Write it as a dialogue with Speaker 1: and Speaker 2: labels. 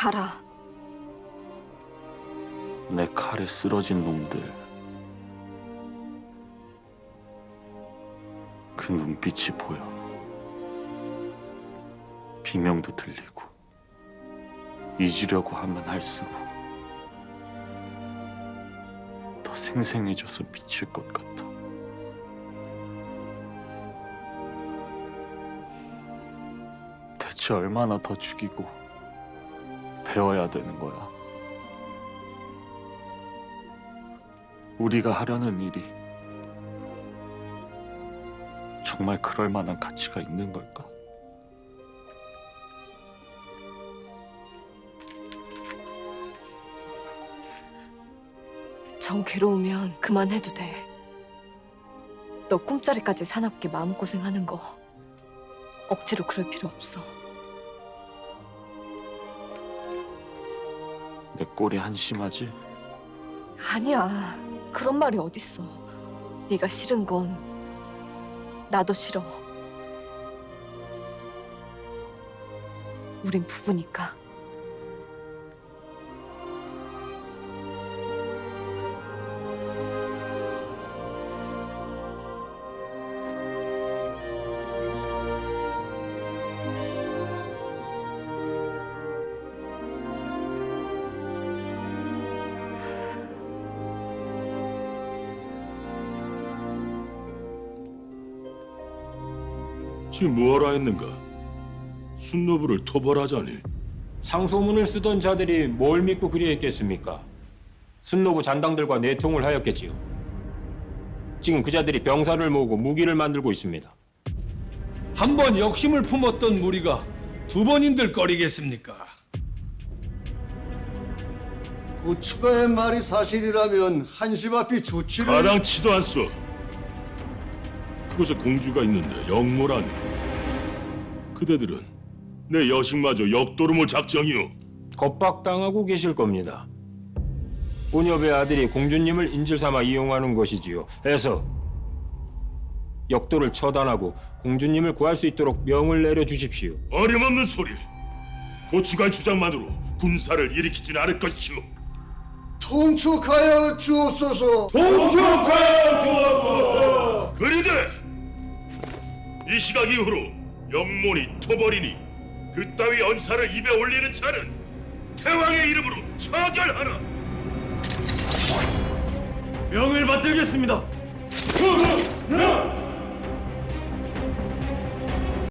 Speaker 1: 달아.
Speaker 2: 내 칼에 쓰러진 놈들. 그 눈빛이 보여. 비명도 들리고 잊으려고 하면 할수록 더 생생해져서 미칠 것 같아. 대체 얼마나 더 죽이고 배워야 되는 거야 우리가 하려는 일이 정말 그럴 만한 가치가 있는 걸까?
Speaker 1: 정 괴로우면 그만해도 돼. 너 꿈자리까지 사납게 마음고생하는 거 억지로 그럴 필요 없어.
Speaker 2: 내 꼴이 한심하지?
Speaker 1: 아니야. 그런 말이 어딨어. 네가 싫은 건 나도 싫어. 우린 부부니까.
Speaker 3: 지금 뭐하라 했는가? 순노부를 토벌하자니
Speaker 4: 상소문을 쓰던 자들이 뭘 믿고 그리했겠습니까? 순노부 잔당들과 내통을 하였겠지요. 지금 그 자들이 병사를 모으고 무기를 만들고 있습니다.
Speaker 5: 한 번 역심을 품었던 무리가 두 번인들 거리겠습니까?
Speaker 6: 고추가의 말이 사실이라면 한심 앞이 조치를
Speaker 3: 가당치도 않소. 그곳에 공주가 있는데 영모라니. 그대들은 내 여식마저 역도루물 작정이오.
Speaker 4: 겁박당하고 계실 겁니다. 운여의 아들이 공주님을 인질 삼아 이용하는 것이지요. 해서 역도를 처단하고 공주님을 구할 수 있도록 명을 내려 주십시오.
Speaker 3: 어림없는 소리. 고추가의 주장만으로 군사를 일으키진 않을 것이오.
Speaker 6: 통촉하여 주옵소서.
Speaker 3: 그리되 이 시각 이후로 영모니 토벌이니 그 따위 언사를 입에 올리는 자는 태왕의 이름으로 처결하라.
Speaker 5: 명을 받들겠습니다.